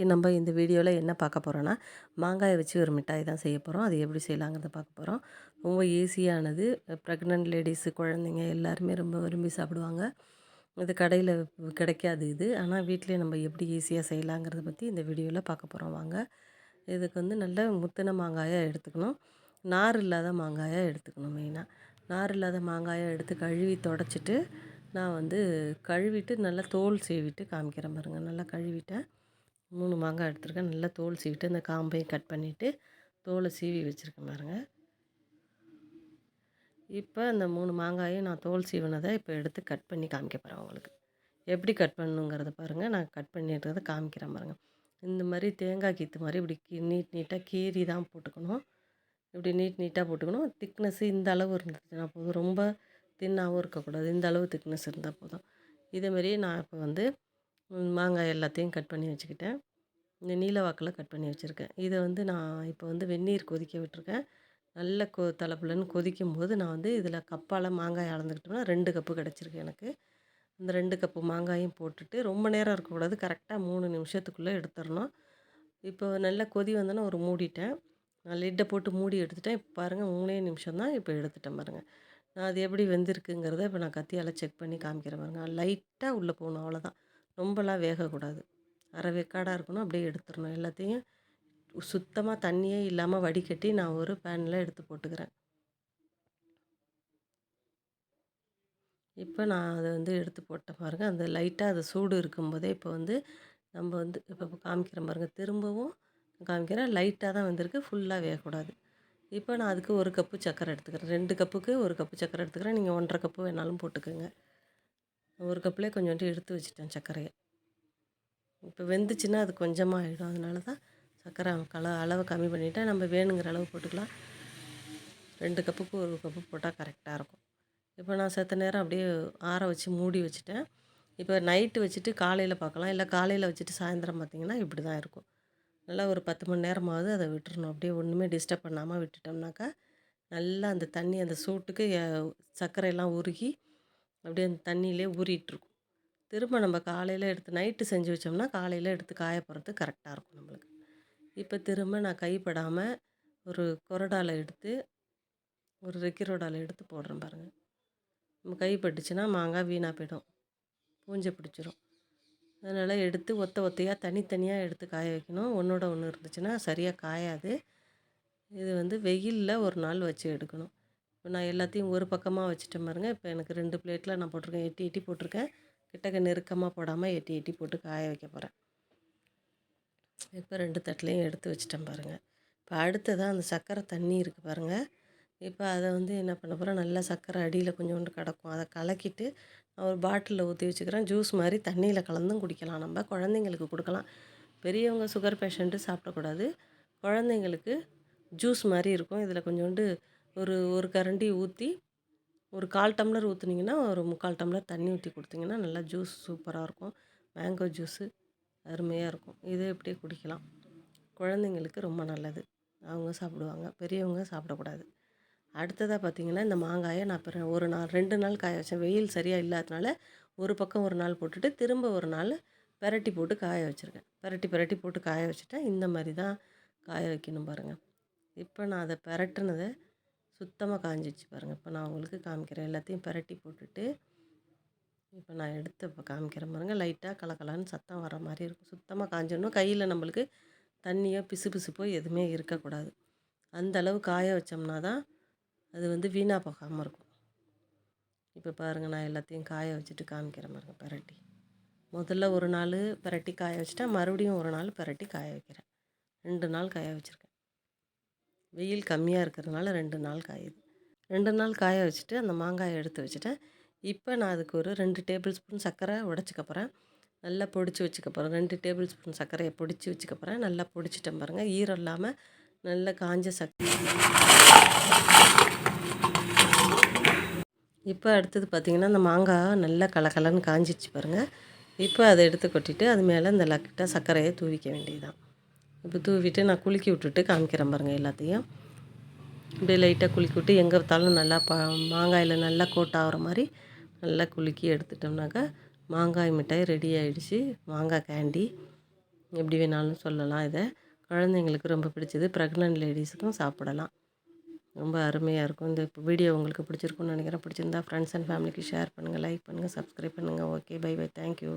இன்றைக்கி நம்ம இந்த வீடியோவில் என்ன பார்க்க போகிறோன்னா மாங்காயை வச்சு ஒரு மிட்டாய் தான் செய்ய போகிறோம் அது எப்படி செய்யலாங்கிறத பார்க்க போகிறோம் ரொம்ப ஈஸியானது ப்ரெக்னென்ட் லேடிஸு குழந்தைங்க எல்லாருமே ரொம்ப விரும்பி சாப்பிடுவாங்க. இது கடையில் கிடைக்காது இது. ஆனால் வீட்டிலே நம்ம எப்படி ஈஸியாக செய்யலாங்கிறத பற்றி இந்த வீடியோவில் பார்க்க போகிறோம் வாங்க. இதுக்கு வந்து நல்ல முத்தின மாங்காயாக எடுத்துக்கணும். நார் இல்லாத மாங்காயாக எடுத்துக்கணும் மெயினாக நார் இல்லாத மாங்காயை எடுத்து கழுவி தொடச்சிட்டு நான் வந்து கழுவிட்டு நல்லா தோல் சீவிட்டு காமிக்கிறேன் பாருங்கள் நல்லா கழுவிட்டேன். மூணு மாங்காய் எடுத்துருக்கேன். நல்லா தோல் சீவிட்டு அந்த காம்பையும் கட் பண்ணிவிட்டு தோலை சீவி வச்சுருக்கேன் பாருங்கள் இப்போ அந்த மூணு மாங்காயும் நான் தோல் சீவினதை இப்போ எடுத்து கட் பண்ணி காமிக்க போகிறேன் உங்களுக்கு. எப்படி கட் பண்ணணுங்கிறத பாருங்கள் நான் கட் பண்ணிடுறத காமிக்கிறேன் பாருங்கள் இந்த மாதிரி தேங்காய் கீத்து மாதிரி இப்படி கீ நீட் நீட்டாக கீறி தான் போட்டுக்கணும். இப்படி நீட் நீட்டாக போட்டுக்கணும். திக்னஸ்ஸு இந்த அளவு இருந்துச்சுன்னா போதும். ரொம்ப தின்னாகவும் இருக்கக்கூடாது. இந்த அளவு திக்னஸ் இருந்தால் போதும். இதேமாரி நான் இப்போ வந்து மாங்காய் எல்லாத்தையும் கட் பண்ணி வச்சுக்கிட்டேன். இந்த நீல வாக்கில் கட் பண்ணி வச்சுருக்கேன். இதை வந்து நான் இப்போ வந்து வெந்நீர் கொதிக்க விட்டுருக்கேன். நல்ல கொ தலைப்புலன்னு கொதிக்கும் போது நான் வந்து இதில் கப்பால் மாங்காய் அளந்துக்கிட்டோம்னா ரெண்டு கப்பு கிடச்சிருக்கு எனக்கு. இந்த ரெண்டு கப்பு மாங்காயும் போட்டுட்டு ரொம்ப நேரம் இருக்கக்கூடாது. கரெக்டாக மூணு நிமிஷத்துக்குள்ளே எடுத்துடணும். இப்போ நல்லா கொதி வந்தோன்னே ஒரு மூடிட்டேன். நான் லிட்டை போட்டு மூடி எடுத்துட்டேன். இப்போ பாருங்கள் மூணே நிமிஷம் தான் இப்போ எடுத்துட்டேன் பாருங்கள் நான் அது எப்படி வெந்திருக்குங்கிறத இப்போ நான் கத்தியால் செக் பண்ணி காமிக்கிறேன் பாருங்கள் லைட்டாக உள்ளே போகணும் அவ்வளோதான் ரொம்பலாம் வேகக்கூடாது. அரை வெக்காடாக இருக்கணும் அப்படியே எடுத்துடணும். எல்லாத்தையும் சுத்தமாக தண்ணியே இல்லாமல் வடிகட்டி நான் ஒரு பேனில் எடுத்து போட்டுக்கிறேன். இப்போ நான் அதை வந்து எடுத்து போட்ட பாருங்க. அந்த லைட்டாக அது சூடு இருக்கும்போதே இப்போ வந்து நம்ம வந்து இப்போ காமிக்கிறேன் பாருங்க. திரும்பவும் காமிக்கிறேன். லைட்டாக தான் வந்திருக்கு. ஃபுல்லாக வேகக்கூடாது. இப்போ நான் அதுக்கு ஒரு கப்பு சக்கரை எடுத்துக்கிறேன். ரெண்டு கப்புக்கு ஒரு கப்பு சக்கரை எடுத்துக்கிறேன். நீங்கள் ஒன்றரை கப்பு வேணாலும் போட்டுக்கோங்க. ஒரு கப்புலேயே கொஞ்சோண்டு எடுத்து வச்சுட்டேன் சர்க்கரையை இப்போ வெந்துச்சுன்னா அது கொஞ்சமாக ஆகிடும் அதனால தான் சர்க்கரை கல அளவு கம்மி பண்ணிவிட்டேன் நம்ம வேணுங்கிற அளவு போட்டுக்கலாம். ரெண்டு கப்புக்கு ஒரு கப்பு போட்டால் கரெக்டாக இருக்கும். இப்போ நான் செத்த நேரம் அப்படியே ஆற வச்சு மூடி வச்சுட்டேன். இப்போ நைட்டு வச்சுட்டு காலையில் பார்க்கலாம். இல்லை காலையில் வச்சுட்டு சாயந்தரம் பார்த்திங்கன்னா இப்படி தான் இருக்கும். நல்லா ஒரு பத்து மணி நேரமாவது அதை விட்டுறணும். அப்படியே ஒன்றுமே டிஸ்டர்ப் பண்ணாமல் விட்டுட்டோம்னாக்கா நல்லா அந்த தண்ணி அந்த சூட்டுக்கு சர்க்கரையெல்லாம் உருகி அப்படியே அந்த தண்ணியிலே ஊறிட்டுருக்கும் திரும்ப நம்ம காலையில் எடுத்து நைட்டு செஞ்சு வச்சோம்னா காலையில் எடுத்து காய போகிறது கரெக்டாக இருக்கும் நம்மளுக்கு. இப்போ திரும்ப நான் கைப்படாமல் ஒரு கொரடாவில் எடுத்து ஒரு ரெக்கிரோடால் எடுத்து போடுறேன் பாருங்கள் நம்ம கைப்பட்டுச்சுன்னா மாங்காய் வீணாக போயிடும். பூஞ்சை பிடிச்சிரும். அதனால் எடுத்து ஒத்த ஒத்தையாக தனித்தனியாக எடுத்து காய வைக்கணும். ஒன்றோட ஒன்று இருந்துச்சுன்னா சரியாக காயாது. இது வந்து வெயிலில் ஒரு நாள் வச்சு எடுக்கணும். இப்போ நான் எல்லாத்தையும் ஒரு பக்கமாக வச்சுட்டேன் பாருங்கள் இப்போ எனக்கு ரெண்டு பிளேட்டில் நான் போட்டிருக்கேன். எட்டி எட்டி போட்டிருக்கேன். கிட்டக்க நெருக்கமாக போடாமல் எட்டி எட்டி போட்டு காய வைக்க போகிறேன் இப்போ ரெண்டு தட்டிலையும் எடுத்து வச்சுட்டேன் பாருங்கள் இப்போ அடுத்ததாக அந்த சர்க்கரை தண்ணி இருக்குது பாருங்கள் இப்போ அதை வந்து என்ன பண்ண போகிறேன் நல்லா சர்க்கரை அடியில் கொஞ்சோண்டு கிடக்கும். அதை கலக்கிட்டு நான் ஒரு பாட்டிலில் ஊற்றி வச்சுக்கிறேன். ஜூஸ் மாதிரி தண்ணியில் கலந்தும் குடிக்கலாம். நம்ம குழந்தைங்களுக்கு கொடுக்கலாம். பெரியவங்க சுகர் பேஷண்ட்டு சாப்பிடக்கூடாது. குழந்தைங்களுக்கு ஜூஸ் மாதிரி இருக்கும். இதில் கொஞ்சோண்டு ஒரு ஒரு கரண்டி ஊற்றி ஒரு கால் டம்ளர் ஊற்றுனீங்கன்னா ஒரு முக்கால் டம்ளர் தண்ணி ஊற்றி கொடுத்தீங்கன்னா நல்லா ஜூஸ் சூப்பராக இருக்கும். மேங்கோ ஜூஸு அருமையாக இருக்கும். இதை இப்படியே குடிக்கலாம். குழந்தைங்களுக்கு ரொம்ப நல்லது. அவங்க சாப்பிடுவாங்க. பெரியவங்க சாப்பிடக்கூடாது. அடுத்ததாக பார்த்திங்கன்னா இந்த மாங்காயை நான் இப்போ ஒரு நாள் ரெண்டு நாள் காய வச்சேன். வெயில் சரியாக இல்லாதனால ஒரு பக்கம் ஒரு நாள் போட்டுட்டு திரும்ப ஒரு நாள் பெரட்டி போட்டு காய வச்சுருக்கேன். பெரட்டி பெரட்டி போட்டு காய வச்சுட்டேன் இந்த மாதிரி தான் காய வைக்கணும் பாருங்கள் இப்போ நான் அதை பெரட்டுனதை சுத்தமாக காஞ்சிச்சு பாருங்கள் இப்போ நான் உங்களுக்கு காமிக்கிறேன். எல்லாத்தையும் பரட்டி போட்டுட்டு இப்போ நான் எடுத்து இப்போ காமிக்கிறேன் பாருங்கள் லைட்டாக கலக்கலான்னு சத்தம் வர மாதிரி இருக்கும். சுத்தமாக காஞ்சிடணும். கையில் நம்மளுக்கு தண்ணியோ பிசு பிசுப்போ எதுவுமே இருக்கக்கூடாது. அந்த அளவு காய வச்சோம்னா தான் அது வந்து வீணாக போகாமல் இருக்கும். இப்போ பாருங்கள் நான் எல்லாத்தையும் காய வச்சுட்டு காமிக்கிறேன் பாருங்கள் பரட்டி. முதல்ல ஒரு நாள் பரட்டி காய வச்சுட்டா மறுபடியும் ஒரு நாள் பரட்டி காய வைக்கிறேன். ரெண்டு நாள் காய வச்சுருக்கேன். வெயில் கம்மியாக இருக்கிறதுனால ரெண்டு நாள் காயுது. ரெண்டு நாள் காய வச்சுட்டு அந்த மாங்காயை எடுத்து வச்சுட்டேன். இப்போ நான் அதுக்கு ஒரு ரெண்டு டேபிள் ஸ்பூன் சர்க்கரை உடச்சிக்க போகிறேன் நல்லா பொடிச்சு வச்சுக்க போகிறேன் ரெண்டு டேபிள் ஸ்பூன் சர்க்கரையை பொடிச்சு வச்சுக்க போகிறேன் நல்லா பொடிச்சிட்டேன் பாருங்கள் ஈரம் இல்லாமல் நல்ல காஞ்ச சக்கரை இப்போ அடுத்தது பார்த்திங்கன்னா இந்த மாங்காய் நல்லா கலக்கலன்னு காஞ்சிச்சு பாருங்கள் இப்போ அதை எடுத்து கொட்டிட்டு அது மேலே இந்த லக்கிட்ட சர்க்கரையை தூவிக்க வேண்டியதுதான். இப்போ தூவிட்டு நான் குலுக்கி விட்டுட்டு காமிக்கிறேன் பாருங்கள் எல்லாத்தையும். இப்படியே லைட்டாக குலுக்கி விட்டு எங்கே பார்த்தாலும் நல்லா ப மாங்காயில் நல்லா கோட் ஆகிற மாதிரி நல்லா குலுக்கி எடுத்துட்டோம்னாக்கா மாங்காய் மிட்டாய் ரெடி ஆகிடுச்சு மாங்காய் கேண்டி எப்படி வேணாலும் சொல்லலாம் இதை. குழந்தைங்களுக்கு ரொம்ப பிடிச்சது. ப்ரெக்னென்ட் லேடிஸுக்கும் சாப்பிடலாம். ரொம்ப அருமையாக இருக்கும். இந்த வீடியோ உங்களுக்கு பிடிச்சிருக்குன்னு நினைக்கிறேன். பிடிச்சிருந்தா ஃப்ரெண்ட்ஸ் அண்ட் ஃபேமிலிக்கு ஷேர் பண்ணுங்கள் லைக் பண்ணுங்கள் சப்ஸ்கிரைப் பண்ணுங்கள் okay bye bye thank you